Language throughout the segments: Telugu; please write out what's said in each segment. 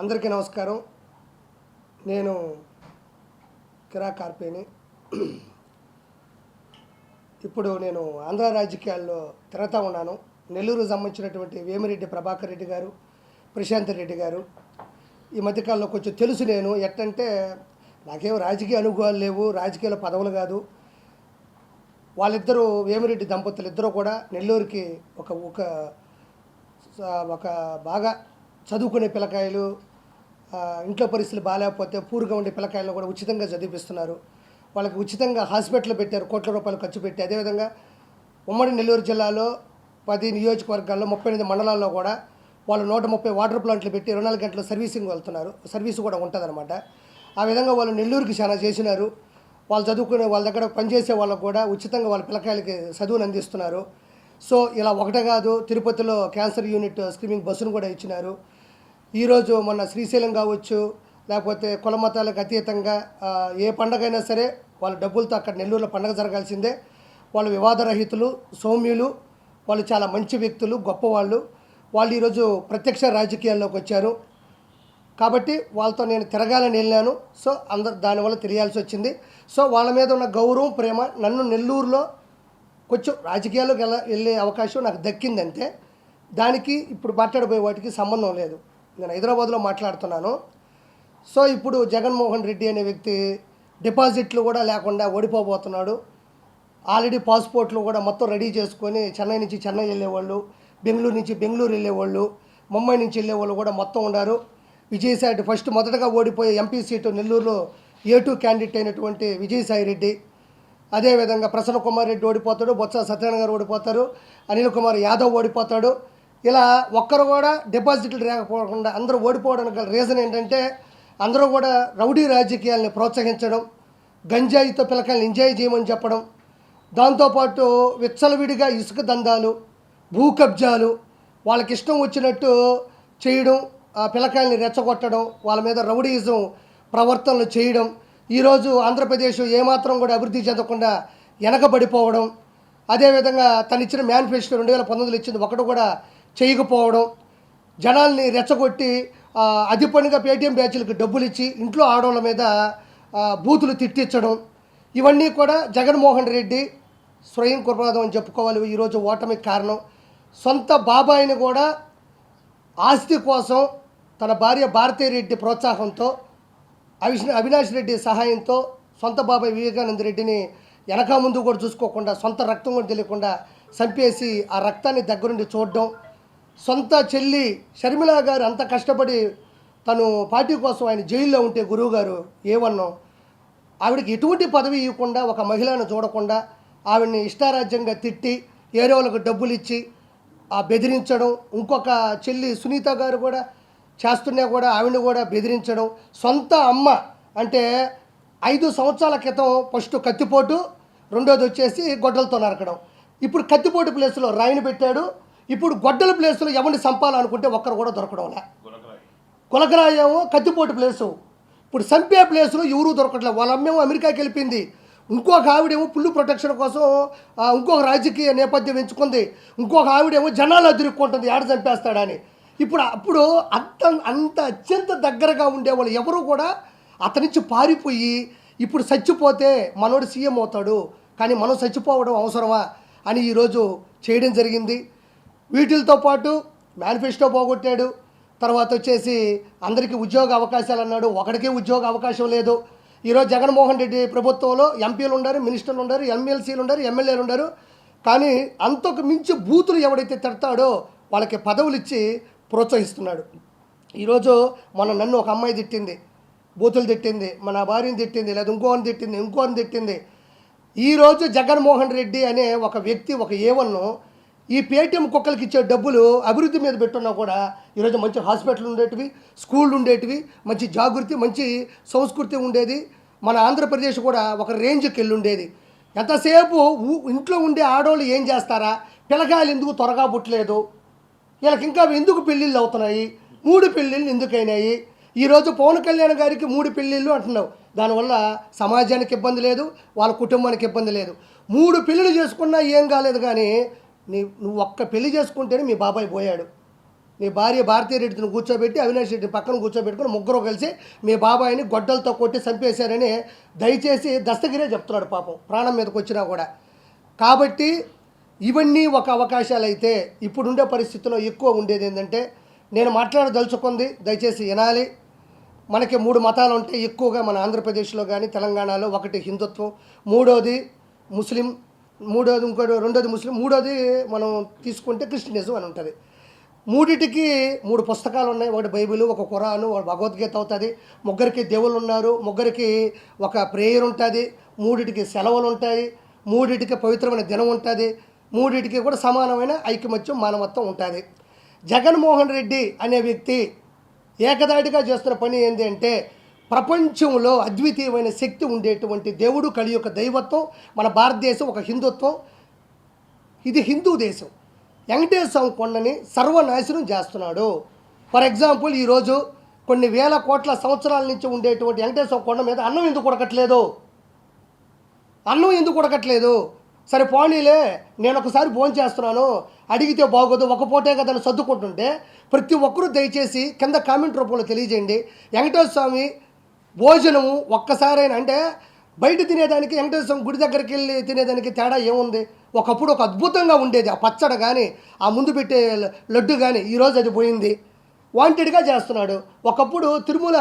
అందరికీ నమస్కారం. నేను కిరా కార్పేని. ఇప్పుడు నేను ఆంధ్ర రాజకీయాల్లో తిరుగుతూ ఉన్నాను. నెల్లూరు సంబంధించినటువంటి వేమిరెడ్డి ప్రభాకర్ రెడ్డి గారు ప్రశాంత్ రెడ్డి గారు. ఈ మధ్యకాలంలో కొంచెం తెలుసు నేను. ఎట్టంటే నాకేం రాజకీయ అనుభవాలు లేవు రాజకీయాల పదవులు కాదు. వాళ్ళిద్దరూ వేమిరెడ్డి దంపతులు ఇద్దరూ కూడా నెల్లూరుకి ఒక ఒక ఒక బాగా చదువుకునే పిల్లకాయలు ఇంట్లో పరిస్థితులు బాగాలేకపోతే పూరుగా ఉండే పిల్లకాయలను కూడా ఉచితంగా చదివిపిస్తున్నారు. వాళ్ళకి ఉచితంగా హాస్పిటల్ పెట్టారు కోట్ల రూపాయలు ఖర్చు పెట్టి. అదేవిధంగా ఉమ్మడి నెల్లూరు జిల్లాలో పది నియోజకవర్గాల్లో ముప్పై ఎనిమిది మండలాల్లో కూడా వాళ్ళు నూట ముప్పై వాటర్ ప్లాంట్లు పెట్టి ఇరవై నాలుగు గంటలు సర్వీసింగ్ వెళ్తున్నారు. సర్వీస్ కూడా ఉంటుందన్నమాట. ఆ విధంగా వాళ్ళు నెల్లూరుకి చాలా చేసినారు. వాళ్ళు చదువుకునే వాళ్ళ దగ్గర పనిచేసే వాళ్ళకు కూడా ఉచితంగా వాళ్ళ పిల్లకాయలకి చదువును అందిస్తున్నారు. సో ఇలా ఒకటే కాదు తిరుపతిలో క్యాన్సర్ యూనిట్ స్క్రీమింగ్ బస్సును కూడా ఇచ్చినారు. ఈరోజు మొన్న శ్రీశైలం కావచ్చు లేకపోతే కుల మతాలకు అతీతంగా ఆ, ఏ పండగైనా సరే వాళ్ళ డబ్బులతో అక్కడ నెల్లూరులో పండగ జరగాల్సిందే. వాళ్ళు వివాదరహితులు సౌమ్యులు వాళ్ళు చాలా మంచి వ్యక్తులు గొప్పవాళ్ళు. వాళ్ళు ఈరోజు ప్రత్యక్ష రాజకీయాల్లోకి వచ్చారు. కాబట్టి వాళ్ళతో నేను తిరగాలని వెళ్ళాను. సో అందరు దానివల్ల తెలియాల్సి వచ్చింది. సో వాళ్ళ మీద ఉన్న గౌరవం ప్రేమ నన్ను నెల్లూరులో కొంచెం రాజకీయాల్లోకి వెళ్ళ వెళ్ళే అవకాశం నాకు దక్కిందంటే దానికి ఇప్పుడు మాట్లాడబోయే వాటికి సంబంధం లేదు. నేను హైదరాబాద్లో మాట్లాడుతున్నాను. సో ఇప్పుడు జగన్మోహన్ రెడ్డి అనే వ్యక్తి డిపాజిట్లు కూడా లేకుండా ఓడిపోబోతున్నాడు. ఆల్రెడీ పాస్పోర్ట్లు కూడా మొత్తం రెడీ చేసుకొని చెన్నై నుంచి చెన్నై వెళ్ళేవాళ్ళు బెంగళూరు నుంచి బెంగళూరు వెళ్ళేవాళ్ళు ముంబై నుంచి వెళ్ళేవాళ్ళు కూడా మొత్తం ఉన్నారు. విజయసాయి ఫస్ట్ మొదటగా ఓడిపోయే ఎంపీ సీటు నెల్లూరులో ఏ టూ క్యాండిడేట్ అయినటువంటి విజయసాయి రెడ్డి. అదేవిధంగా ప్రసన్న కుమార్ రెడ్డి ఓడిపోతాడు బొత్స సత్యనారాయణ గారు ఓడిపోతారు అనిల్ కుమార్ యాదవ్ ఓడిపోతాడు. ఇలా ఒక్కరు కూడా డిపాజిట్లు లేకపోకుండా అందరూ ఓడిపోవడానికి గల రీజన్ ఏంటంటే అందరూ కూడా రౌడీ రాజకీయాల్ని ప్రోత్సహించడం గంజాయితో పిల్లకాయలను ఎంజాయ్ చేయమని చెప్పడం దాంతోపాటు విచ్చలవిడిగా ఇసుక దందాలు భూ కబ్జాలు వాళ్ళకి ఇష్టం వచ్చినట్టు చేయడం ఆ పిల్లకాయల్ని రెచ్చగొట్టడం వాళ్ళ మీద రౌడీయిజం ప్రవర్తనలు చేయడం ఈరోజు ఆంధ్రప్రదేశ్ ఏమాత్రం కూడా అభివృద్ధి చెందకుండా వెనకబడిపోవడం అదేవిధంగా తను ఇచ్చిన మేనిఫెస్టో రెండు వేల పంతొమ్మిదిలో ఇచ్చింది ఒకటి కూడా చేయకపోవడం జనాల్ని రెచ్చగొట్టి అది పనిగా పేటీఎం బ్యాచ్లకు డబ్బులు ఇచ్చి ఇంట్లో ఆడవాళ్ళ మీద బూతులు తిట్టించడం ఇవన్నీ కూడా జగన్మోహన్ రెడ్డి స్వయం కుర్రాదం అని చెప్పుకోవాలి. ఈరోజు ఓటమికి కారణం. సొంత బాబాయిని కూడా ఆస్తి కోసం తన భార్య భారతీ రెడ్డి ప్రోత్సాహంతో అవిష్ అవినాష్ రెడ్డి సహాయంతో సొంత బాబాయ్ వివేకానంద రెడ్డిని వెనక ముందు కూడా చూసుకోకుండా సొంత రక్తం కూడా తెలియకుండా చంపేసి ఆ రక్తాన్ని దగ్గరుండి చూడడం సొంత చెల్లి షర్మిల గారు అంత కష్టపడి తను పార్టీ కోసం ఆయన జైల్లో ఉంటే గురువు గారు ఆవిడకి ఎటువంటి పదవి ఇవ్వకుండా ఒక మహిళను చూడకుండా ఆవిడని ఇష్టారాజ్యంగా తిట్టి ఏరోలకు డబ్బులు ఇచ్చి ఆ బెదిరించడం ఇంకొక చెల్లి సునీత గారు కూడా చేస్తున్నా కూడా ఆవిడని కూడా బెదిరించడం సొంత అమ్మ అంటే ఐదు సంవత్సరాల క్రితం ఫస్ట్ కత్తిపోటు రెండోది వచ్చేసి గొడ్డలతో నరకడం. ఇప్పుడు కత్తిపోటు ప్లేస్లో రాయిని పెట్టాడు. ఇప్పుడు గొడ్డల ప్లేస్లో ఎవరిని సంపాలనుకుంటే ఒక్కరు కూడా దొరకడంలే. కులకరాయేమో కత్తిపోటు ప్లేసు. ఇప్పుడు సంపే ప్లేసులు ఎవరూ దొరకట్లేదు వాళ్ళ అమ్మేమో అమెరికాకి వెళ్ళిపోయింది. ఇంకొక ఆవిడేమో పుల్లు ప్రొటెక్షన్ కోసం ఇంకొక రాజకీయ నేపథ్యం ఎంచుకుంది. ఇంకొక ఆవిడేమో జనాలు అదిరుక్కుంటుంది ఏడ చంపేస్తాడని. ఇప్పుడు అప్పుడు అంత అంత అత్యంత దగ్గరగా ఉండేవాళ్ళు ఎవరు కూడా అతని నుంచి పారిపోయి ఇప్పుడు చచ్చిపోతే మనోడు సీఎం అవుతాడు. కానీ మనం చచ్చిపోవడం అవసరమా అని ఈరోజు చేయడం జరిగింది. వీటితో పాటు మేనిఫెస్టో పోగొట్టాడు. తర్వాత వచ్చేసి అందరికీ ఉద్యోగ అవకాశాలు అన్నాడు. ఒకడికే ఉద్యోగ అవకాశం లేదు. ఈరోజు జగన్మోహన్ రెడ్డి ప్రభుత్వంలో ఎంపీలు ఉన్నారు మినిస్టర్లు ఉన్నారు ఎమ్మెల్సీలు ఉన్నారు ఎమ్మెల్యేలు ఉన్నారు కానీ అంతకు మించి బూతులు ఎవడైతే తిడతాడో వాళ్ళకి పదవులు ఇచ్చి ప్రోత్సహిస్తున్నాడు. ఈరోజు మన నన్ను ఒక అమ్మాయి తిట్టింది. బూతులు తిట్టింది. మన భార్యని తిట్టింది. లేదా ఇంకోని తిట్టింది ఇంకోని తిట్టింది. ఈరోజు జగన్మోహన్ రెడ్డి అనే ఒక వ్యక్తి ఒక ఏవన్ను ఈ పేటీఎం కుక్కలకి ఇచ్చే డబ్బులు అభివృద్ధి మీద పెట్టున్నా కూడా ఈరోజు మంచి హాస్పిటల్ ఉండేటివి స్కూళ్ళు ఉండేటివి మంచి జాగృతి మంచి సంస్కృతి ఉండేది. మన ఆంధ్రప్రదేశ్ కూడా ఒక రేంజ్కి వెళ్ళి ఉండేది. ఎంతసేపు ఊ- ఇంట్లో ఉండే ఆడవాళ్ళు ఏం చేస్తారా? పిల్లకాయలు ఎందుకు త్వరగా పుట్టలేదు? వీళ్ళకి ఇంకా ఎందుకు పెళ్ళిళ్ళు అవుతున్నాయి? మూడు పెళ్ళిళ్ళు ఎందుకైనాయి ఈరోజు పవన్ కళ్యాణ్ గారికి మూడు పెళ్ళిళ్ళు అంటున్నావు. దానివల్ల సమాజానికి ఇబ్బంది లేదు వాళ్ళ కుటుంబానికి ఇబ్బంది లేదు. మూడు పెళ్ళిళ్ళు చేసుకున్నా ఏం కాలేదు కానీ నీ నువ్వు ఒక్క పెళ్ళి చేసుకుంటేనే మీ బాబాయ్ పోయాడు. నీ భార్య భారతీయ రెడ్డిని కూర్చోబెట్టి అవినాష్ రెడ్డి పక్కన కూర్చోబెట్టుకుని ముగ్గురు కలిసి మీ బాబాయిని గొడ్డలతో కొట్టి చంపేశారని దయచేసి దస్తగిరే చెప్తున్నాడు పాపం ప్రాణం మీదకి వచ్చినా కూడా. కాబట్టి ఇవన్నీ ఒక అవకాశాలు అయితే ఇప్పుడుండే పరిస్థితుల్లో ఎక్కువ ఉండేది ఏంటంటే నేను మాట్లాడదలుచుకుంది దయచేసి వినాలి. మనకి మూడు మతాలు ఉంటాయి ఎక్కువగా మన ఆంధ్రప్రదేశ్లో కానీ తెలంగాణలో ఒకటి హిందుత్వం మూడోది ముస్లిం మూడోది ఇంకోటి రెండోది ముస్లిం మూడోది మనం తీసుకుంటే క్రిస్టియనిజం అని ఉంటుంది. మూడిటికి మూడు పుస్తకాలు ఉన్నాయి. ఒకటి బైబిల్ ఒక ఖురాను ఒక భగవద్గీత అవుతుంది. ముగ్గురికి దేవుళ్ళు ఉన్నారు. ముగ్గురికి ఒక ప్రేయర్ ఉంటుంది. మూడిటికి సెలవులు ఉంటాయి. మూడిటికి పవిత్రమైన దినం ఉంటుంది. మూడిటికి కూడా సమానమైన ఐకమత్యం మానవత్వం ఉంటుంది. జగన్మోహన్ రెడ్డి అనే వ్యక్తి ఏకదాటిగా చేస్తున్న పని ఏంటి అంటే ప్రపంచంలో అద్వితీయమైన శక్తి ఉండేటువంటి దేవుడు కలి యొక్క దైవత్వం మన భారతదేశం ఒక హిందుత్వం. ఇది హిందూ దేశం. వెంకటేశ్వర స్వామి కొండని సర్వనాశనం చేస్తున్నాడు. ఫర్ ఎగ్జాంపుల్ ఈరోజు కొన్ని వేల కోట్ల సంవత్సరాల నుంచి ఉండేటువంటి వెంకటేశ్వర కొండ మీద అన్నం ఎందుకు ఉడకట్లేదు? అన్నం ఎందుకు ఉడకట్లేదు? సరే పోనీలే నేను ఒకసారి ఫోన్ చేస్తున్నాను. అడిగితే బాగోదు ఒక పూటే కదా సర్దుకుంటుంటే ప్రతి ఒక్కరూ దయచేసి కింద కామెంట్ రూపంలో తెలియజేయండి. వెంకటేశ్వర స్వామి భోజనము ఒక్కసారైనా అంటే బయట తినేదానికి వెంకటేశ్వర గుడి దగ్గరికి వెళ్ళి తినేదానికి తేడా ఏముంది? ఒకప్పుడు ఒక అద్భుతంగా ఉండేది. ఆ పచ్చడ కానీ ఆ ముందు పెట్టే లడ్డు కానీ ఈరోజు అది పోయింది. వాంటెడ్గా చేస్తున్నాడు. ఒకప్పుడు తిరుమల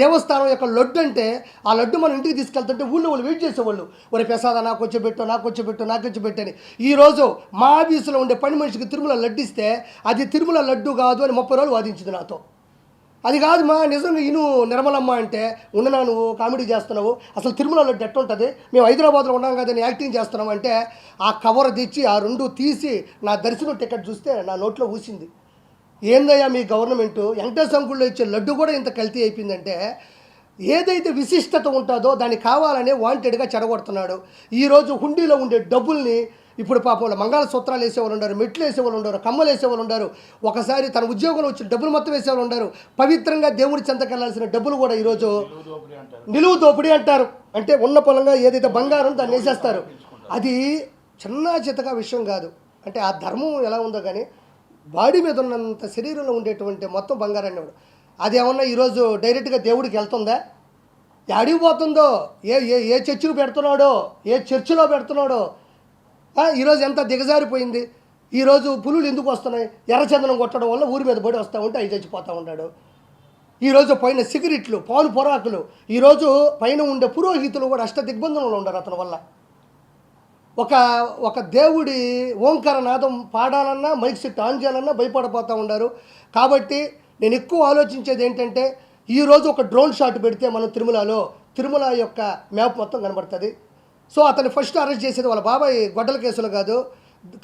దేవస్థానం యొక్క లడ్డు అంటే ఆ లడ్డు మనం ఇంటికి తీసుకెళ్తుంటే ఊళ్ళో వాళ్ళు వెయిట్ చేసేవాళ్ళు. ఒరే ప్రసాద నాకు వచ్చి పెట్టు నాకు వచ్చి పెట్టు నాకు వచ్చి పెట్టు ఈరోజు మా ఆఫీసులో ఉండే పని మనిషికి తిరుమల లడ్డు ఇస్తే అది తిరుమల లడ్డు కాదు అని ముప్పై రోజులు వాదించింది నాతో. అది కాదు మా నిజంగా ఇను నిర్మలమ్మ అంటే ఉండనా నువ్వు కామెడీ చేస్తున్నావు అసలు తిరుమలలో డెట్ ఉంటుంది మేము హైదరాబాద్లో ఉన్నాం కదని యాక్టింగ్ చేస్తున్నాం అంటే ఆ కవర్ తెచ్చి ఆ రెండు తీసి నా దర్శనం టికెట్ చూస్తే నా నోట్లో ఊసింది. ఏందయ్యా మీ గవర్నమెంట్? వెంకటేశ్వర గుళ్ళు ఇచ్చే లడ్డు కూడా ఇంత కల్తీ అయిపోయిందంటే ఏదైతే విశిష్టత ఉంటుందో దాన్ని కావాలనే వాంటెడ్గా చెడగొడుతున్నాడు ఈరోజు హుండీలో ఉండే డబ్బుల్ని ఇప్పుడు పాపం మంగళసూత్రాలు వేసేవాళ్ళు ఉన్నారు మెట్లు వేసేవాళ్ళు ఉండరు కమ్మలు వేసేవాళ్ళు ఉండరు. ఒకసారి తన ఉద్యోగంలో వచ్చిన డబ్బులు మొత్తం వేసేవాళ్ళు ఉండరు. పవిత్రంగా దేవుడి చెంతకెళ్ళాల్సిన డబ్బులు కూడా ఈరోజు నిలువు దోపిడీ అంటారు. అంటే ఉన్న పొలంగా ఏదైతే బంగారం దాన్ని వేసేస్తారు. అది చిన్న చితక విషయం కాదు. అంటే ఆ ధర్మం ఎలా ఉందో కానీ బాడీ మీద ఉన్నంత శరీరంలో ఉండేటువంటి మొత్తం బంగారాన్ని అది ఏమన్నా ఈరోజు డైరెక్ట్గా దేవుడికి వెళ్తుందా? ఎడికి పోతుందో? ఏ ఏ ఏ చర్చికి పెడుతున్నాడో? ఏ చర్చిలో పెడుతున్నాడో? ఈరోజు ఎంత దిగజారిపోయింది? ఈరోజు పులులు ఎందుకు వస్తున్నాయి? ఎర్రచందనం కొట్టడం వల్ల ఊరి మీద పడి వస్తూ ఉంటే అవి చచ్చిపోతూ ఉంటాడు ఈరోజు పైన సిగరెట్లు పాలు పొరాకులు ఈరోజు పైన ఉండే పురోహితులు కూడా అష్ట దిగ్బంధనంలో ఉండరు అతని వల్ల. ఒక ఒక దేవుడి ఓంకార నాదం పాడాలన్నా మైక్ సెట్ ఆన్ చేయాలన్నా భయపడిపోతూ ఉన్నారు. కాబట్టి నేను ఎక్కువ ఆలోచించేది ఏంటంటే ఈరోజు ఒక డ్రోన్ షాట్ పెడితే మనం తిరుమలలో తిరుమల యొక్క మ్యాప్ మొత్తం కనబడుతుంది. సో అతను ఫస్ట్ అరెస్ట్ చేసేది వాళ్ళ బాబాయ్ గొడ్డల కేసులు కాదు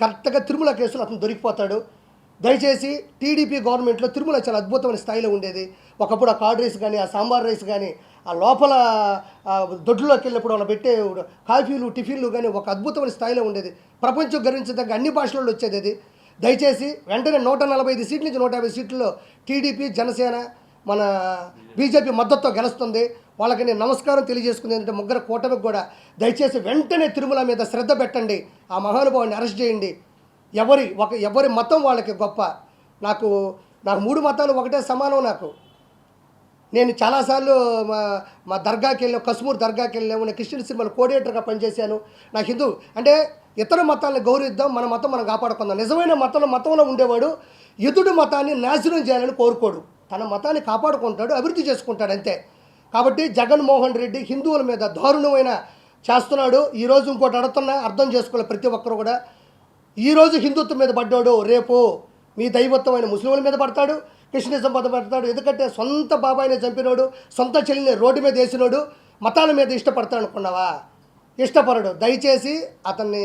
కరెక్ట్గా తిరుమల కేసులు అతను దొరికిపోతాడు. దయచేసి టీడీపీ గవర్నమెంట్లో తిరుమల చాలా అద్భుతమైన స్థాయిలో ఉండేది. ఒకప్పుడు ఆ కార్డ్ రైస్ కానీ ఆ సాంబార్ రైస్ కానీ ఆ లోపల దొడ్లోకి వెళ్ళినప్పుడు వాళ్ళు పెట్టే కాఫీలు టిఫిన్లు కానీ ఒక అద్భుతమైన స్థాయిలో ఉండేది. ప్రపంచం గర్వించదగ్గ అన్ని భాషలలో వచ్చేది అది. దయచేసి వెంటనే నూట నలభై ఐదు సీట్ల నుంచి నూట యాభై సీట్లలో టీడీపీ జనసేన మన బీజేపీ మద్దతుతో గెలుస్తుంది. వాళ్ళకి నేను నమస్కారం తెలియజేసుకుంది ఏంటంటే ముగ్గురు కూటమికి కూడా దయచేసి వెంటనే తిరుమల మీద శ్రద్ధ పెట్టండి. ఆ మహానుభావుని అరెస్ట్ చేయండి. ఎవరి ఒక ఎవరి మతం వాళ్ళకి గొప్ప. నాకు నాకు మూడు మతాలు ఒకటే సమానం నాకు. నేను చాలాసార్లు మా మా దర్గాకి వెళ్ళాము కశ్మూర్ దర్గాకి వెళ్ళాము నేను క్రిస్టియన్ సినిమాలో కోఆర్డినేటర్గా పనిచేశాను. నాకు హిందూ అంటే ఇతర మతాలను గౌరవిద్దాం మన మతం మనం కాపాడుకుందాం. నిజమైన మతంలో మతంలో ఉండేవాడు ఎదుటి మతాన్ని నాశనం చేయాలని కోరుకోడు. తన మతాన్ని కాపాడుకుంటాడు అభివృద్ధి చేసుకుంటాడు అంతే. కాబట్టి జగన్మోహన్ రెడ్డి హిందువుల మీద దారుణమైన చేస్తున్నాడు. ఈరోజు ఇంకోటి అడుగుతున్నా అర్థం చేసుకోవాలి ప్రతి ఒక్కరు కూడా. ఈరోజు హిందుత్వం మీద పడ్డాడు రేపు మీ దైవత్వమైన ముస్లింల మీద పడతాడు క్రిస్టియనిజం మీద పడతాడు. ఎందుకంటే సొంత బాబాయిని చంపినోడు సొంత చెల్లిని రోడ్డు మీద వేసినోడు మతాల మీద ఇష్టపడతాడు అనుకున్నావా? ఇష్టపడడు. దయచేసి అతన్ని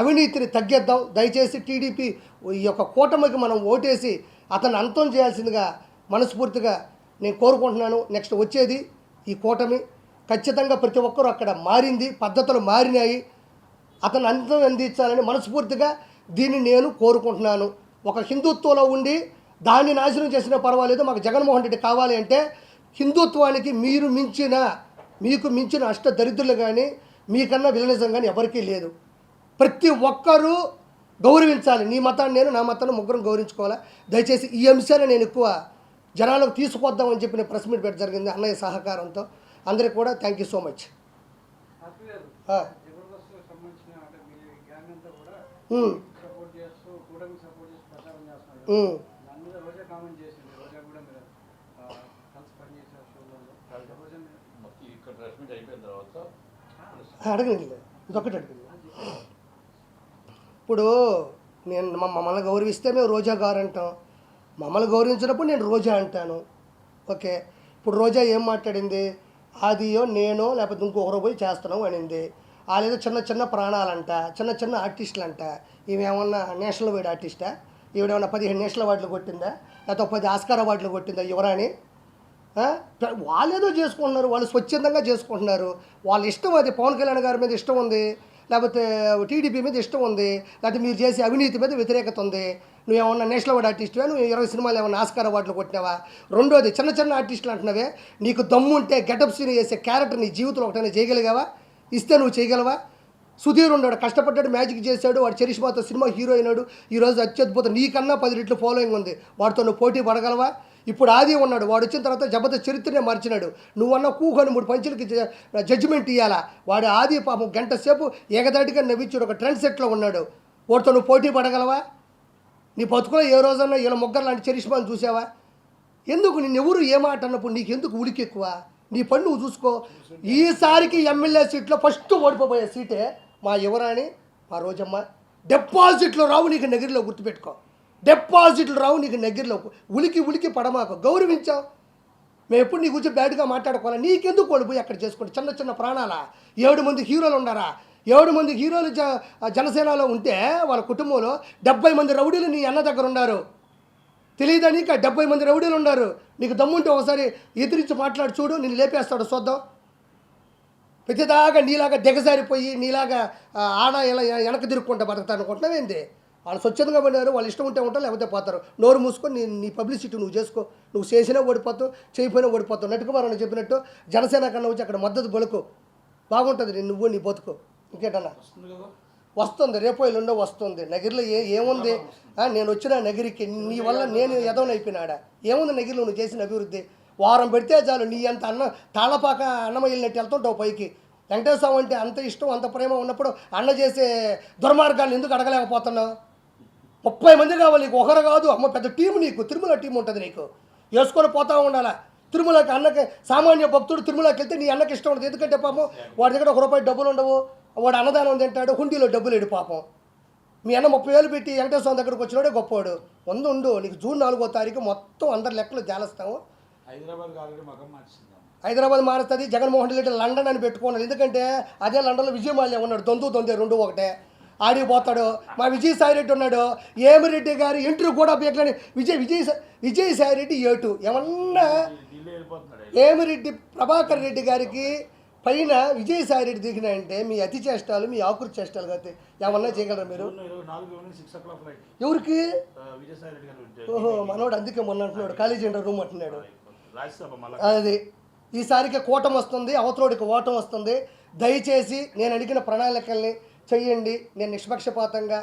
అవినీతిని తగ్గిద్దాం. దయచేసి టీడీపీ ఈ యొక్క కూటమికి మనం ఓటేసి అతన్ని అంతం చేయాల్సిందిగా మనస్ఫూర్తిగా నేను కోరుకుంటున్నాను. నెక్స్ట్ వచ్చేది ఈ కూటమి ఖచ్చితంగా ప్రతి ఒక్కరూ అక్కడ మారింది పద్ధతులు మారినాయి. అతను అంతం అందించాలని మనస్ఫూర్తిగా దీన్ని నేను కోరుకుంటున్నాను. ఒక హిందుత్వంలో ఉండి దాన్ని నాశనం చేసినా పర్వాలేదు మాకు జగన్మోహన్ రెడ్డి కావాలి అంటే హిందుత్వానికి మీరు మించిన మీకు మించిన అష్ట దరిద్రులు కానీ మీకన్నా విలనిజం కానీ ఎవరికీ లేదు. ప్రతి ఒక్కరూ గౌరవించాలి. నీ మతాన్ని నేను నా మతాన్ని ముగ్గురం గౌరవించుకోవాలా? దయచేసి ఈ అంశాన్ని నేను ఎక్కువ జనాలకు తీసుకొద్దామని చెప్పి నేను ప్రెస్ మీట్ పెట్ట జరిగింది అన్నయ్య సహకారంతో. అందరికి కూడా థ్యాంక్ యూ సో మచ్ అడగండి ఇదొకటి అడగండి ఇప్పుడు నేను మ- మమ్మల్ని గౌరవిస్తే మేము రోజా గారు అంటాం. మమ్మల్ని గౌరవించినప్పుడు నేను రోజా అంటాను. ఓకే? ఇప్పుడు రోజా ఏం మాట్లాడింది? ఆదియో నేనో లేకపోతే ఇంకొకరు పోయి చేస్తున్నాం అనింది. వాళ్ళేదో చిన్న చిన్న ప్రాణాలంట చిన్న చిన్న ఆర్టిస్టులు అంట ఈమెమన్నా నేషనల్ వైడ్ ఆర్టిస్టా? ఈవిడేమన్నా పదిహేను నేషనల్ అవార్డులు కొట్టిందా? లేకపోతే పది ఆస్కార్ అవార్డులు కొట్టిందా యువరాణి? వాళ్ళు ఏదో చేసుకుంటున్నారు వాళ్ళు స్వచ్ఛందంగా చేసుకుంటున్నారు. వాళ్ళ ఇష్టం అది. పవన్ కళ్యాణ్ గారి మీద ఇష్టం ఉంది. లేకపోతే టీడీపీ మీద ఇష్టం ఉంది. లేకపోతే మీరు చేసే అవినీతి మీద వ్యతిరేకత ఉంది. నువ్వు ఏమన్నా నేషనల్ అవార్డు ఆర్టిస్ట్వా? నువ్వు ఇరవై సినిమాలు ఏమన్నా ఆస్కార్ అవార్డులు కొట్టినావా? రెండోది చిన్న చిన్న ఆర్టిస్టులు అంటున్నావే నీకు దమ్ము ఉంటే గెటప్ సీన్ చేసే క్యారెక్టర్ నీ జీవితంలో ఒకటైనా చేయగలిగావా? ఇస్తే నువ్వు చేయగలవా? సుధీర్ ఉన్నాడు కష్టపడ్డాడు మ్యాజిక్ చేశాడు వాడు చరిష్మాతో సినిమా హీరో అయినాడు ఈరోజు అత్యద్భుతం. నీకన్నా పది రెట్లు ఫాలోయింగ్ ఉంది. వాడితో నువ్వు పోటీ పడగలవా? ఇప్పుడు ఆది ఉన్నాడు వాడు వచ్చిన తర్వాత జబర్దస్త్ చరిత్రనే మార్చినాడు. నువ్వన్న కూకొని మూడు పంచులకి జడ్జిమెంట్ ఇవ్వాలా వాడు ఆది పాపం గంట సేపు ఏకదాటిగా నవ్వించాడు ఒక ట్రెండ్ సెట్లో ఉన్నాడు. వాడితో నువ్వు పోటీ పడగలవా? నీ బతుకులో ఏ రోజన్నా ఇలా ముగ్గురు లాంటి చరిష్మాని చూసావా? ఎందుకు నిన్ను ఎవరు ఏ మాట అన్నప్పుడు నీకు ఎందుకు ఉడికి ఎక్కువ? నీ పని నువ్వు చూసుకో. ఈసారికి ఎమ్మెల్యే సీట్లో ఫస్ట్ ఓడిపోయే సీటే మా యువరాణి మా రోజమ్మ. డిపాజిట్లు రావు నీకు నగిరిలో గుర్తుపెట్టుకో. డిపాజిట్లు రావు నీకు నగిరిలో ఉలికి ఉలికి పడమాకు. గౌరవించావు. మేము ఎప్పుడు నీ గురించి బ్యాడ్గా మాట్లాడుకోవాలా? నీకెందుకు ఓడిపోయి అక్కడ చేసుకోండి చిన్న చిన్న ప్రాణాలా? ఏడు మంది హీరోలు ఉన్నారా? ఏడు మంది హీరోలు జ జనసేనలో ఉంటే వాళ్ళ కుటుంబంలో డెబ్బై మంది రౌడీలు నీ అన్న దగ్గర ఉన్నారు. తెలియదా నీకు? డెబ్బై మంది రౌడీలు ఉన్నారు. నీకు దమ్ముంటే ఒకసారి ఎదిరించి మాట్లాడి చూడు నేను లేపేస్తాడు చూద్దాం ప్రతిదాకా నీలాగా దిగజారిపోయి నీలాగా ఆడ ఇలా వెనక తిరుక్కుంటా అనుకుంటున్నావు ఏంటి వాళ్ళు స్వచ్ఛందంగా పడినారు వాళ్ళు ఇష్టం ఉంటే ఉంటారు లేకపోతే పోతారు. నోరు మూసుకొని నీ నీ పబ్లిసిటీ నువ్వు చేసుకో. నువ్వు చేసినా ఓడిపోతావు చేయకపోయినా ఓడిపోతావు. నటుకుమారని చెప్పినట్టు జనసేన కన్నా వచ్చి అక్కడ మద్దతు పలుకు. బాగుంటుంది నువ్వు నీ బతుకు. ఇంకేటన్నా? వస్తుంది రేపు ఎల్లుండో వస్తుంది. నగిరిలో ఏ ఏముంది? నేను వచ్చిన నగిరికి నీ వల్ల నేను ఎదవనైపోయినాడా ఏముంది నగిరిలో నువ్వు చేసిన అభివృద్ధి? వారం పెడితే చాలు నీ అంత అన్న తాళపాక అన్నం వెళ్ళినట్టు వెళ్తుంటావు పైకి. వెంకటేశ్వర అంటే అంత ఇష్టం అంత ప్రేమ ఉన్నప్పుడు అన్న చేసే దుర్మార్గాన్ని ఎందుకు అడగలేకపోతున్నావు? ముప్పై మంది కావాలి నీకు ఒకరు కాదు. అమ్మ పెద్ద టీం నీకు తిరుమల టీం ఉంటుంది నీకు. వేసుకొని పోతా ఉండాలా? తిరుమలకి అన్నకి సామాన్య భక్తుడు తిరుమలకి వెళ్తే నీ అన్నకి ఇష్టం ఉండదు. ఎందుకంటే పాపం వాడి దగ్గర ఒక రూపాయి డబ్బులు ఉండవు. వాడు అన్నదానం తింటాడు హుండీలో డబ్బులు లేడు పాపం. మీ అన్న ముప్పై వేలు పెట్టి వెంకటేశ్వర దగ్గరకు వచ్చినాడే గొప్పవాడు వంద ఉండు నీకు జూన్ నాలుగో తారీఖు మొత్తం అందరి లెక్కలు జాలస్తాము. హైదరాబాద్ మారుస్తుంది జగన్మోహన్ రెడ్డి లండన్ అని పెట్టుకున్నాడు ఎందుకంటే అదే లండన్లో విజయమాల్య ఉన్నాడు దొందు దొందే రెండు ఒకటే. ఆడికి పోతాడు మా విజయసాయి రెడ్డి ఉన్నాడు. ఏమిరెడ్డి గారి ఇంటర్వ్యూ కూడా బీకలేని విజయ్ విజయ్ విజయసాయి రెడ్డి ఏటు ఏమన్నా ఏమిరెడ్డి ప్రభాకర్ రెడ్డి గారికి పైన విజయసాయి రెడ్డి దిగినాయంటే మీ అతి చేష్టాలు మీ ఆకురు చేష్టాలు కాదు ఏమన్నా చేయగలరా మీరు? ఎవరికి? ఓహో మనోడు అందుకే మొన్న అంటున్నాడు కాలేజీ రూమ్ అంటున్నాడు. అది. ఈసారికి కూటం వస్తుంది అవతలోడికి ఓటం వస్తుంది. దయచేసి నేను అడిగిన ప్రణాళికల్ని చెయ్యండి. నేను నిష్పక్షపాతంగా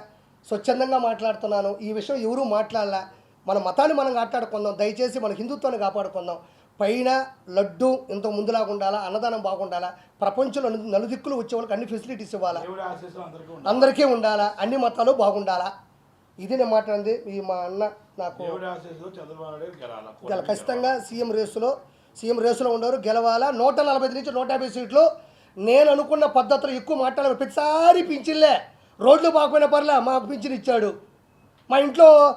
స్వచ్ఛందంగా మాట్లాడుతున్నాను. ఈ విషయం ఎవరూ మాట్లాడాల. మన మతాన్ని మనం కాపాడుకుందాం దయచేసి మన హిందుత్వాన్ని కాపాడుకుందాం. పైన లడ్డు ఇంత ముందులాగా ఉండాలా? అన్నదానం బాగుండాలా? ప్రపంచంలో నలు- నలుదిక్కులు వచ్చే వాళ్ళకి అన్ని ఫెసిలిటీస్ ఇవ్వాలా? అందరికీ ఉండాలి? అన్ని మతాలు బాగుండాలా? ఇది నేను మాట్లాడింది ఈ మా అన్న నాకు గెల ఖచ్చితంగా సీఎం రేసులో సీఎం రేసులో ఉండరు గెలవాలా? నూట నలభై నుంచి నూట యాభై సీట్లు. నేను అనుకున్న పద్ధతిలో ఎక్కువ మాట్లాడాలి ప్రతిసారి పింఛన్లే. రోడ్లు బాగుపోయిన పర్లే మాకు పింఛన్ ఇచ్చాడు. మా ఇంట్లో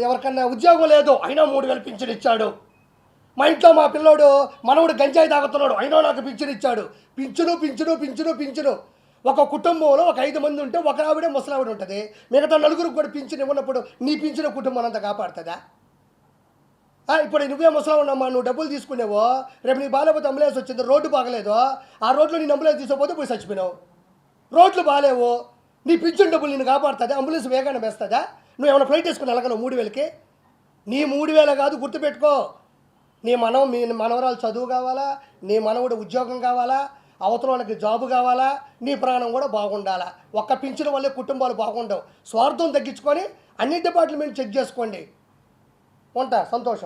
ఎవరికన్నా ఉద్యోగం లేదు అయినా మూడు వేలు పింఛన్ ఇచ్చాడు. మా ఇంట్లో మా పిల్లోడు మనవుడు గంజాయి తాగుతున్నాడు. అయినా నాకు పింఛను ఇచ్చాడు. పింఛను పింఛను పింఛను పింఛను. ఒక కుటుంబంలో ఒక ఐదు మంది ఉంటే ఒక ఆవిడే ముసలావిడ ఉంటుంది. మిగతా నలుగురికి కూడా పింఛను ఇవ్వనప్పుడు నీ పింఛను కుటుంబం అంతా కాపాడుతుందా? ఇప్పుడు నువ్వే ముసలా ఉన్నామా నువ్వు డబ్బులు తీసుకునేవో రేపు నీ బాగాలేకపోతే అంబులెన్స్ వచ్చింది రోడ్డు బాగలేదు ఆ రోడ్లో నేను అంబులెన్స్ తీసుకోపోతే పోయి చచ్చిపోయినావు. రోడ్లు బాగాలేవు. నీ పింఛన్ డబ్బులు నేను కాపాడుతుంది? అంబులెన్స్ వేగానే వేస్తుందా? నువ్వు ఏమైనా ఫ్లైట్ వేసుకుని వెళ్ళగలవు మూడు వేలకి? నీ మూడు వేల కాదు గుర్తుపెట్టుకో. నీ మనవ మీ మనవరాలు చదువు కావాలా? నీ మనవడు ఉద్యోగం కావాలా? అవతల వాళ్ళకి జాబు కావాలా? నీ ప్రాణం కూడా బాగుండాలా? ఒక్క పింఛన్ వల్లే కుటుంబాలు బాగుండవు. స్వార్థం తగ్గించుకొని అన్ని డిపార్ట్మెంట్ చెక్ చేసుకోండి. ఉంటా? సంతోషం.